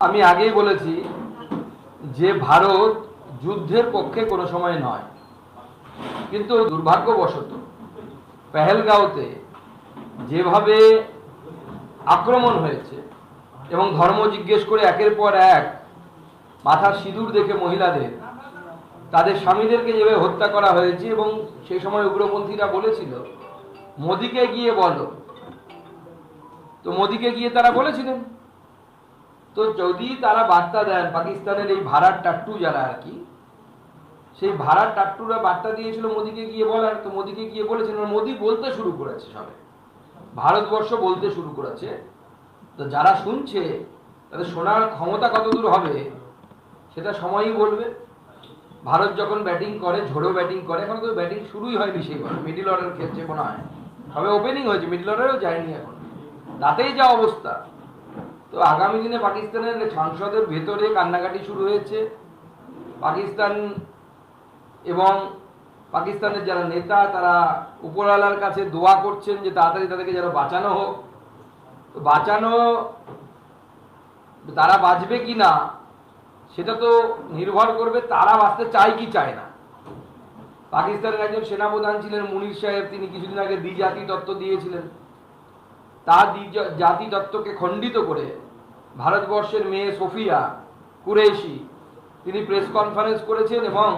আমি আগেই বলেছি যে ভারত যুদ্ধের পক্ষে কোনো সময় নয়। কিন্তু দুর্ভাগ্যবশত পেহেলগাঁওতে যেভাবে আক্রমণ হয়েছে এবং ধর্ম জিজ্ঞেস করে একের পর এক মাথার সিঁদুর দেখে মহিলাদের, তাদের স্বামীদেরকে যেভাবে হত্যা করা হয়েছে এবং সেই সময় উগ্রপন্থীরা বলেছিল, মোদিকে গিয়ে বলো। তো মোদিকে গিয়ে তারা বলেছিলেন। তো যদি তারা বার্তা দেন, পাকিস্তানের এই ভাড়ার টাট্টু যারা আর কি, সেই ভাড়ার টাট্টুরা বার্তা দিয়েছিল মোদিকে গিয়ে বলার, তো মোদিকে গিয়ে বলেছেন আর মোদি বলতে শুরু করেছে সবে। ভারতবর্ষ বলতে শুরু করেছে। তো যারা শুনছে, তাদের শোনার ক্ষমতা কতদূর হবে, সেটা সময়ই বলবে। ভারত যখন ব্যাটিং করে, ঝোড়ো ব্যাটিং করে, এখন তো ব্যাটিং শুরুই হয়নি সেইবার মিডিল অর্ডার খেলছে মনে হয়। তবে ওপেনিং হয়েছে, মিডিল অর্ডারেও যায়নি এখন। তাতেই যা অবস্থা। তো আগামী দিনে পাকিস্তানের সংসদের ভেতরে কান্নাকাটি শুরু হয়েছে। পাকিস্তান এবং পাকিস্তানের যারা নেতা, তারা উপরওয়ালার কাছে দোয়া করছেন যে তাড়াতাড়ি তাদেরকে যেন বাঁচানো হোক। তো বাঁচানো, তারা বাঁচবে কি না, সেটা তো নির্ভর করবে তারা বাঁচতে চায় কি চায় না। পাকিস্তানের একজন সেনাপ্রধান ছিলেন মুনির সাহেব, তিনি কিছুদিন আগে দ্বিজাতি তত্ত্ব দিয়েছিলেন। তা দ্বি- জাতি তত্ত্বকে খণ্ডিত করে ভারতবর্ষের মেয়ে সোফিয়া কুরেশি। তিনি প্রেস কনফারেন্স করেছেন এবং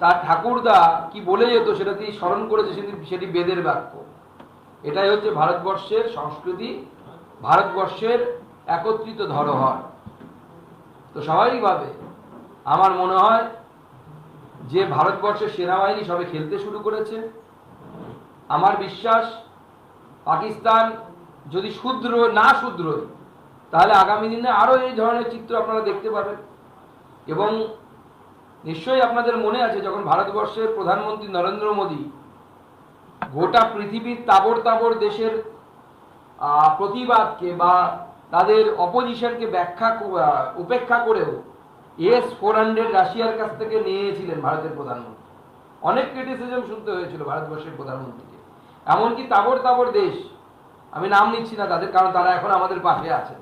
তার ঠাকুরদা কি বলে যেত সেটা তিনি স্মরণ করেছে সেটি সেটি বেদের বাক্য। এটাই হচ্ছে ভারতবর্ষের সংস্কৃতি, ভারতবর্ষের একত্রিত ধরোহর। তো স্বাভাবিকভাবে আমার মনে হয় যে ভারতবর্ষের সেনাবাহিনী সবে খেলতে শুরু করেছে। আমার বিশ্বাস পাকিস্তান যদি শুদ্র না শুদ্রই তাহলে আগামী দিনে আরও এই ধরনের চিত্র আপনারা দেখতে পাবেন। এবং নিশ্চয়ই আপনাদের মনে আছে, যখন ভারতবর্ষের প্রধানমন্ত্রী নরেন্দ্র মোদী গোটা পৃথিবীর তাবর তাবর দেশের প্রতিবাদকে বা তাদের অপোজিশনকে ব্যাখ্যা উপেক্ষা করেও এস ফোর হান্ড্রেড রাশিয়ার কাছ থেকে নিয়েছিলেন ভারতের প্রধানমন্ত্রী। অনেক ক্রিটিসিজম শুনতে হয়েছিল ভারতবর্ষের প্রধানমন্ত্রীকে। এমনকি তাবর তাবর দেশ, আমি নাম নিচ্ছি না তাদের, কারণ তারা এখন আমাদের পাশে আছেন।